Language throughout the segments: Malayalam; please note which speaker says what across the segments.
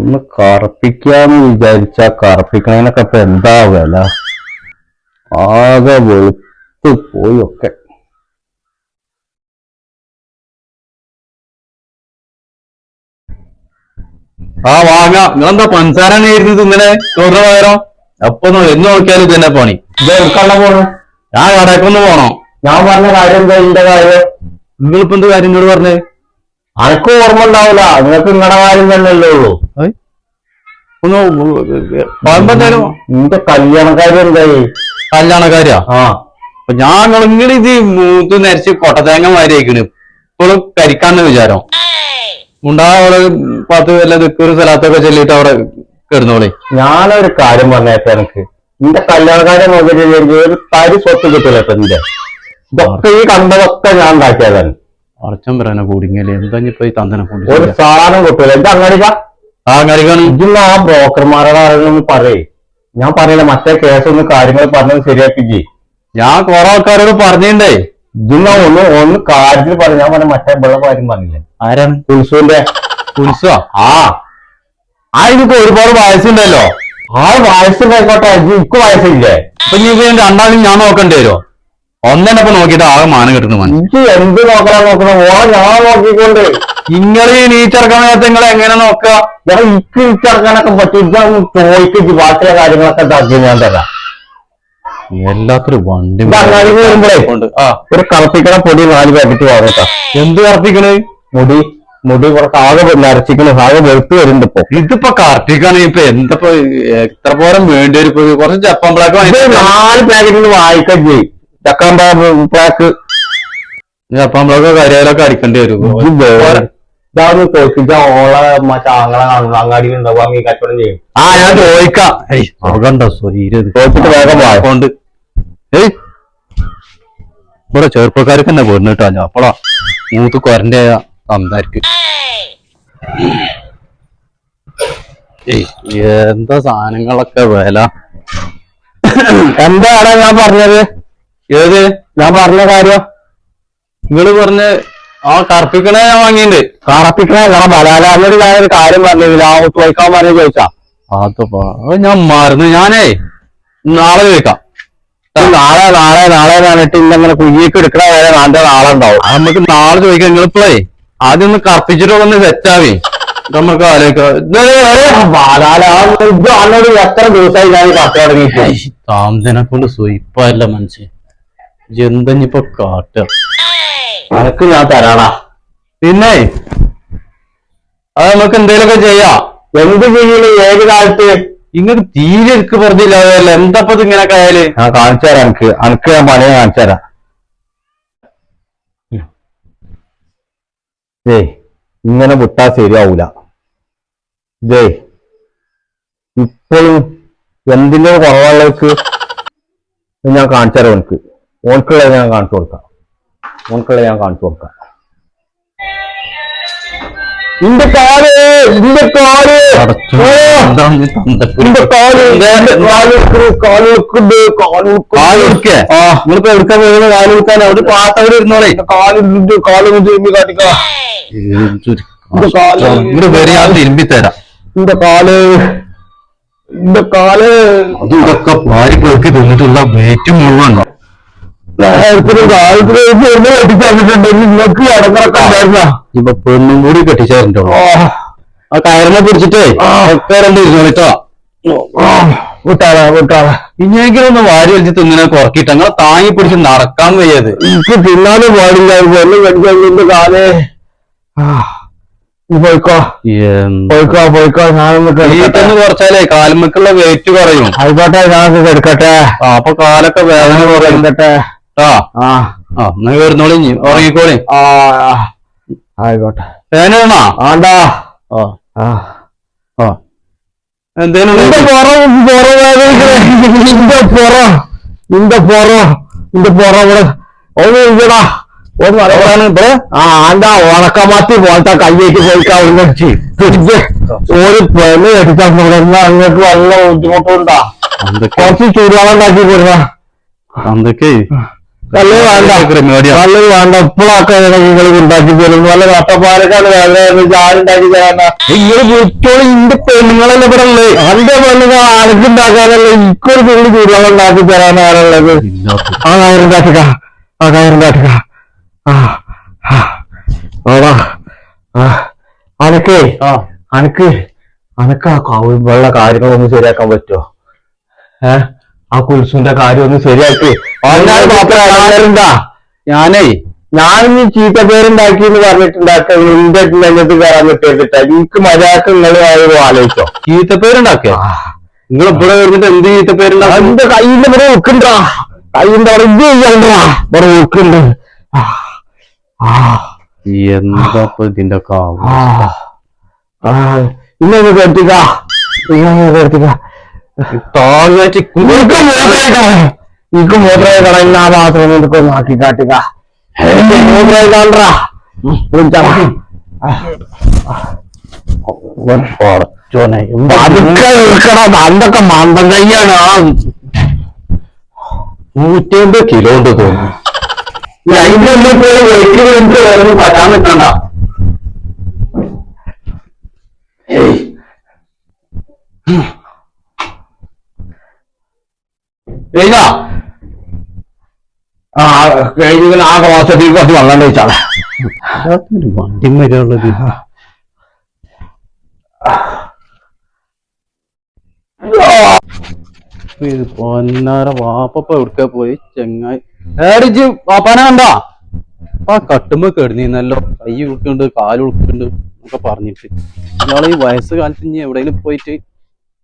Speaker 1: ഒന്ന് കറപ്പിക്കാന്ന് വിചാരിച്ച കറപ്പിക്കണേനൊക്കെ ഇപ്പൊ എന്താ വില ആകെ വെളുത്ത് പോയി ഒക്കെ.
Speaker 2: ആ വാങ്ങ. നിങ്ങളെന്താ പഞ്ചസാര ഇരുന്ന് ഇന്നലെ ചോറിന് പകരം? എപ്പൊ എന്ന് നോക്കിയാലും ഇത് തന്നെ പണി.
Speaker 1: ഇത് എടുക്കണ്ട പോണു?
Speaker 2: ഞാൻ കടക്കൊന്ന് പോണോ.
Speaker 1: ഞാൻ പറഞ്ഞ കാര്യം എന്താ? ഇതിന്റെ കാര്യം?
Speaker 2: നിങ്ങളിപ്പോ എന്ത് കാര്യം എന്നോട് പറഞ്ഞേ?
Speaker 1: അനക്ക് ഓർമ്മ ഉണ്ടാവില്ല നിങ്ങൾക്ക് നിങ്ങളുടെ കാര്യം തന്നെയല്ലേ ഉള്ളൂ?
Speaker 2: ഒന്ന്
Speaker 1: നിന്റെ കല്യാണക്കാരി എന്തായി?
Speaker 2: കല്യാണക്കാരിയാ?
Speaker 1: ആ.
Speaker 2: അപ്പൊ ഞാൻ ഇങ്ങനെ ഇത് മൂത്ത് നരച്ച് കൊട്ടതേങ്ങ മാരിയായിക്കണ് ഇപ്പോഴും കരിക്കാന്ന് വിചാരം. ഉണ്ടാ അവിടെ പത്ത് വല്ല ദിക്കൊരു സ്ഥലത്തൊക്കെ ചെല്ലിട്ട് അവിടെ കിടന്നോളെ.
Speaker 1: ഞാനൊരു കാര്യം പറഞ്ഞേക്കാം എനിക്ക് നിന്റെ കല്യാണക്കാരെ നോക്കിയിട്ട് ഒരു തരി സ്വത്ത് കിട്ടില്ല ഇപ്പൊ നിന്റെ. ഇതൊക്കെ ഈ കണ്ടതൊക്കെ ഞാൻ ഉണ്ടാക്കിയതാണ്.
Speaker 2: അടച്ചം വരാനാ കൂടിങ്ങല്ലേ എന്താ ഇപ്പൊ ഈ തന്തനെ
Speaker 1: ഒരു സാധനം കിട്ടൂല. എന്താ അങ്ങടിക്ക?
Speaker 2: ആ കരിക്കാണ്
Speaker 1: ഇതിന്ന് ആ ബ്രോക്കർമാരുടെ ആരെങ്കിലും പറയേ. ഞാൻ പറയില്ല മറ്റേ കേസ് ഒന്ന് കാര്യങ്ങൾ പറഞ്ഞത് ശരിയാക്കിജി
Speaker 2: ഞാൻ കൊറേ ആൾക്കാരോട് പറഞ്ഞിണ്ടേ.
Speaker 1: ഇതിന് ഒന്ന് ഒന്ന് കാര്യത്തിൽ പറഞ്ഞു ഞാൻ പറഞ്ഞ മറ്റേ വെള്ള കാര്യം പറഞ്ഞില്ലേ?
Speaker 2: ആരാണ്?
Speaker 1: കുൽസുവിന്റെ
Speaker 2: കുൽസോ
Speaker 1: ആ.
Speaker 2: ആ ഇതിപ്പോ ഒരുപാട് വയസ്സുണ്ടല്ലോ.
Speaker 1: ആ വയസ്സുണ്ടായിക്കോട്ടെ. എനിക്ക് വയസ്സില്ലേ?
Speaker 2: അപ്പൊ നീ രണ്ടാളും ഞാൻ നോക്കേണ്ടി വരുമോ ഒന്നെന്നെ ഇപ്പൊ നോക്കിയിട്ട് ആകെ മാനം കിട്ടുന്നു
Speaker 1: എനിക്ക് എന്ത് നോക്കണം നോക്കണം. ഓളെ ഞാൻ നോക്കിക്കൊണ്ട്.
Speaker 2: നിങ്ങൾ ഈ നീച്ചിറക്കാൻ നേരത്തെ നിങ്ങൾ എങ്ങനെ നോക്കുക
Speaker 1: ഞാൻ ഇക്ക് ഇറക്കാനൊക്കെ പറ്റും. ചോദിച്ചു ബാക്കിയുള്ള കാര്യങ്ങളൊക്കെ ഇതാക്കി ഞാൻ തരാം.
Speaker 2: എല്ലാത്തൊരു വണ്ടി
Speaker 1: ഒരു കളപ്പിക്കണ പൊടി നാല് പാക്കറ്റ് വാങ്ങട്ടാ
Speaker 2: എന്ത് കറപ്പിക്കണേ?
Speaker 1: മുടി മുടി കുറച്ച് ആകെ നരച്ചിക്കണ. ആകെ വെളുത്ത് വരുന്നുണ്ട് ഇപ്പൊ.
Speaker 2: ഇതിപ്പോ കാർത്തിക്കാണ് ഇപ്പൊ എന്തപ്പോ എത്ര പോരം വേണ്ടി വരും? കുറച്ച് ജപ്പാൻ ബ്ലാക്ക്
Speaker 1: നാല് പാക്കറ്റിന് വായിക്കാൻ ചെയ്യും
Speaker 2: കരിയാലൊക്കെ അടിക്കേണ്ടി വരും.
Speaker 1: ഇതാന്ന് തോൽപ്പിച്ച ഓളെ അങ്ങാടിയിൽ ഉണ്ടാവും ഈ കച്ചവടം ചെയ്യും.
Speaker 2: ആ ഞാൻ ചോദിക്കാം.
Speaker 1: തോൽപ്പിട്ട് വേഗം
Speaker 2: ഏയ് ഇവിടെ ചെറുപ്പക്കാർക്ക് തന്നെ പോരുന്നു കേട്ടോ. ഞാൻ അപ്പളാ മൂത്ത് കൊരന്റെ സംസാരിക്കും എന്താ സാധനങ്ങളൊക്കെ വില?
Speaker 1: എന്താണ് ഞാൻ പറഞ്ഞത്?
Speaker 2: ഏത്?
Speaker 1: ഞാൻ പറഞ്ഞ കാര്യം.
Speaker 2: നിങ്ങൾ പറഞ്ഞ ആ കറുപ്പിക്കണേ ഞാൻ വാങ്ങിയിട്ടുണ്ട്
Speaker 1: കറപ്പിക്കണ ബലാലാന്നൊരു ഞാൻ ഒരു കാര്യം പറഞ്ഞില്ല ആ ചോദിക്കാൻ പറഞ്ഞു ചോദിച്ചാ.
Speaker 2: അതപ്പോ. അത് ഞാൻ മറന്നു. ഞാനേ നാളെ ചോദിക്കാം.
Speaker 1: നാളെ നാളെ നാളെ പറഞ്ഞിട്ട് ഇന്നങ്ങനെ കുഞ്ഞിക്ക് എടുക്കണ വരെ നാളെ നാളെ ഉണ്ടാവും.
Speaker 2: അത് നമുക്ക് നാളെ ചോദിക്കാം. നിങ്ങളിപ്പോഴേ ആദ്യം ഒന്ന് കറപ്പിച്ചിട്ട് ഒന്ന് സെറ്റാവേ. നമുക്ക് ആലോചിക്കാം.
Speaker 1: ബാലാലോട് എത്ര ദിവസമായി ഞാൻ കത്ത് തുടങ്ങിയിട്ട്.
Speaker 2: താമസനെ കൊണ്ട് സ്വയിപ്പല്ല മനുഷ്യൻ. എന്തെന്നിപ്പോ കാട്ടുക.
Speaker 1: അനക്ക് ഞാൻ തരാടാ.
Speaker 2: പിന്നെ അത് നമുക്ക് എന്തേലൊക്കെ ചെയ്യാ.
Speaker 1: എന്ത് ചെയ്യൽ? ഏത് കാലത്ത്?
Speaker 2: ഇങ്ങോട്ട് തീരെ എനിക്ക് പറഞ്ഞില്ല അതല്ല എന്താപ്പ ഇത് ഇങ്ങനെ കയ്യിൽ
Speaker 1: ഞാൻ കാണിച്ചു തരാം എനിക്ക് അനക്ക് ഞാൻ പണിയെ കാണിച്ചു തരാം. ഏയ് ഇങ്ങനെ വിട്ടാ ശരിയാവൂല. ഇതേ ഇപ്പോഴും എന്തിന്റെ കുറവുള്ളവർക്ക് ഞാൻ കാണിച്ചു തരാം എനിക്ക് ഓൻക്കുള്ളത് ഞാൻ കാണിച്ചു കൊടുക്കാം. ഓൻക്കുള്ളത് ഞാൻ കാണിച്ചു കൊടുക്കാം. ഇന്റെ കാൽ ഇന്റെ കാൽ. ഓ! ഇന്റെ കാൽ
Speaker 2: നിങ്ങളിപ്പോ എടുക്കാൻ കാലുക്കാൻ ഇരുന്നോളേ. വരെ തിരുമ്പി തരാം. കാൽ കാൽ. തിന്നിട്ടുള്ള വെയിറ്റ് മുഴുവൻ ഇപ്പൊ പെണ്ണും കൂടി കെട്ടിച്ചേർന്നിട്ടുള്ളൂ. ആ കയറിനെ പിടിച്ചിട്ടേ ഒക്കെ രണ്ട് ഇരുന്നോളിട്ടോ
Speaker 1: വിട്ടാളാ വിട്ടാളാ.
Speaker 2: ഇനിയെങ്കിലും ഒന്ന് വാരി വലിച്ച് തിന്നിനെ കുറക്കിട്ട് അങ്ങനെ താങ്ങി പിടിച്ച് നടക്കാൻ വയ്യത്.
Speaker 1: എനിക്ക് തിന്നാനും പാടില്ല കാലേ. പോയിക്കോ. പോയിക്കോ പോയിക്കോ. ഞാനൊന്ന്.
Speaker 2: കുറച്ചാലേ കാൽമക്കുള്ള വെയിറ്റ് കുറയും.
Speaker 1: ആയിക്കോട്ടെ ഞാനൊക്കെ കിടക്കട്ടെ.
Speaker 2: ആ, അപ്പൊ കാലൊക്കെ വേദന കുറയും.
Speaker 1: കിടക്കട്ടെ.
Speaker 2: ആ.
Speaker 1: ആ.
Speaker 2: ആ എന്നാ വരുന്നോളി ഇനി ഉറങ്ങിക്കോളി.
Speaker 1: ആ. ആയിക്കോട്ടെ. ആണ്ടാ.
Speaker 2: ആ.
Speaker 1: ആ.
Speaker 2: ആ. എന്തേലും
Speaker 1: നിന്റെ പുറം പുറം വേദനിക്കണേ. നിന്റെ പുറം നിന്റെ പുറം നിന്റെ പുറം ഇവിടെ. ഒന്ന് ഇരിക്കടാ ഒന്ന് പറയാൻ ഇവിടെ? ആ ആണ്ടാ ഉണക്കമാത്തി പോലത്തെ കയ്യേക്ക് പോയിക്കാ അവിടുന്ന് ഒരു പെണ്ണ് എടുത്താൽ അങ്ങോട്ട് നല്ല ബുദ്ധിമുട്ടുണ്ടാ? കുറച്ച് ചൂടുവെള്ളം ഉണ്ടാക്കി കൊടുക്ക
Speaker 2: എന്തൊക്കെ?
Speaker 1: കല്ല് വേണ്ട. കല്ല് വേണ്ട. ഇപ്പോഴൊക്കെ നിങ്ങൾ ഉണ്ടാക്കി നല്ല കട്ടപ്പാലക്കാണ് വേദന ചാടുണ്ടാക്കി തരാനാ വിറ്റോളി ഇന്റെ പെണ്ണുങ്ങളല്ലേ ഇവിടെ ഉള്ളത് അന്റെ പെണ്ണുങ്ങൾ ആനക്കുണ്ടാക്കാനല്ല എനിക്കൊരു തുള്ളി ചൂടുകൾ ഉണ്ടാക്കി തരാനാണുള്ളത് ആ കയറുണ്ടാക്കുക ആ കയറുണ്ടാക്കുക ആ അനക്കേ. അനക്ക്. അനക്ക് ആ കവുള്ള കാര്യങ്ങളൊന്നും ശരിയാക്കാൻ പറ്റുമോ ഏ? ആ കുൽസുന്റെ കാര്യം ഒന്ന് ശരിയാക്കി.
Speaker 2: ഞാനേ
Speaker 1: ഞാൻ ഈ ചീത്ത പേരുണ്ടാക്കി എന്ന് പറഞ്ഞിട്ടുണ്ടാക്ക നിന്റെ രംഗത്ത് കയറാൻ പറ്റിയിട്ടില്ല. എനിക്ക് മര്യാദയ്ക്ക് നിങ്ങൾ ആലോചിച്ചോ?
Speaker 2: ചീത്തപ്പേരുണ്ടാക്കിയ നിങ്ങൾ ഇവിടെ വരുന്നിട്ട് എന്ത് ചീത്തപ്പേരുണ്ടാക്കി
Speaker 1: എന്റെ കയ്യിന്റെ ഇവിടെ നോക്കണ്ടാ. കയ്യിന്റെ അവിടെ ഇത് ചെയ്യണ്ടാ ഇവിടെ ഒക്കുണ്ട്
Speaker 2: എന്താ ഇതിന്റെ
Speaker 1: ഇന്നൊന്ന് കേട്ടിക്ക. ഇന്നൊന്ന് കേട്ടിക്ക.
Speaker 2: താഴ്ച
Speaker 1: നിനക്ക് മൂത്രയിക്കണം കടയിൽ ആ പാത്രം നിനക്ക് ഒന്ന് ആക്കി കാട്ടുക. പതുക്കെ നിൽക്കണം അതൊക്കെ മന്ദം കയ്യാണ് ആ
Speaker 2: നൂറ്റമ്പത് കിലോ ഉണ്ട് തോന്നുന്നു.
Speaker 1: അതിന്റെ പോയി വേറെ പറ്റാൻ നിൽക്കണ്ട. ഏയ്. ആ കഴിഞ്ഞ ആ ക്ലോസറ്റിൽ കുറച്ച് വെള്ളം കഴിച്ചാളെ
Speaker 2: വണ്ടി വരെയുള്ളത് ഇത് പൊന്നാര വാപ്പ എവിടുക്ക പോയി? ചെങ്ങായി. ഏടിച്ച് വാപ്പാനെ കണ്ടാ? ആ കട്ടുമ്പോ കെടുന്നല്ലോ കൈ ഉൾക്കുണ്ട് കാൽ ഉൾക്കുണ്ട് എന്നൊക്കെ പറഞ്ഞിട്ട്. ഇയാളെ ഈ വയസ്സ് കാലത്ത് ഇനി എവിടെയെങ്കിലും പോയിട്ട്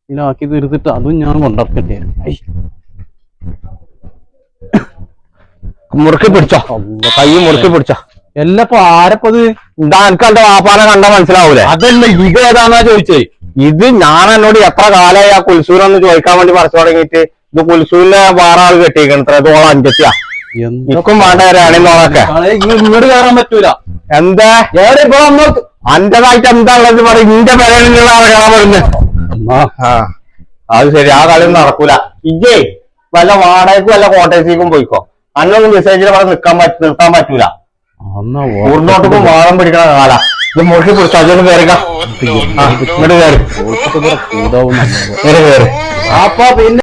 Speaker 2: ഇതിനാക്കി തീർത്തിട്ട് അതും ഞാൻ കൊണ്ടിറക്കട്ടെ
Speaker 1: മുറുക്കി പിടിച്ചോ. കൈ മുറുക്കി പിടിച്ചോ.
Speaker 2: എല്ലപ്പോ ആരപ്പത്
Speaker 1: ഇതാ? എനിക്ക് എന്റെ വാപ്പാനെ കണ്ട മനസ്സിലാവൂലേ?
Speaker 2: അതല്ല ഇത് ഏതാന്നാ ചോദിച്ചേ?
Speaker 1: ഇത് ഞാൻ എന്നോട് എത്ര കാലമായി ആ കുൽസൂരെന്ന് ചോദിക്കാൻ വേണ്ടി പറിച്ചു തുടങ്ങിയിട്ട് ഇത് കുൽസൂരിനെ വേറെ ആൾ കെട്ടിയിരിക്കണം ഇത്രത്തോളം അഞ്ചത്തിയാ. എനിക്കും വേണ്ട രാണിന്നോളൊക്കെ
Speaker 2: ഇങ്ങോട്ട് കയറാൻ പറ്റൂല.
Speaker 1: എന്താ?
Speaker 2: ഏടെ ഇപ്പൊ നമ്മൾ
Speaker 1: അന്റേതായിട്ട് എന്താ ഉള്ളത് പറയും നിന്റെ പേരനുള്ള ഇറങ്ങാൻ വരുന്നത് ആ അത് ശരി ആ കളി നടക്കൂല. ഇജേ വല്ല വാടകയ്ക്കും വല്ല കോട്ടയത്തേക്കും പോയിക്കോ. അന്നൊന്നും മെസ്സേജിൽ അവിടെ നിൽക്കാൻ പറ്റ നിർത്താൻ പറ്റൂല.
Speaker 2: അന്നാ
Speaker 1: വാളം പിടിക്കണ കാല. ഇത് മുറുക്കി പിടിച്ചു അതൊന്ന് കയറിക്ക ഇങ്ങോട്ട് കയറി
Speaker 2: അപ്പൊ പിന്നെ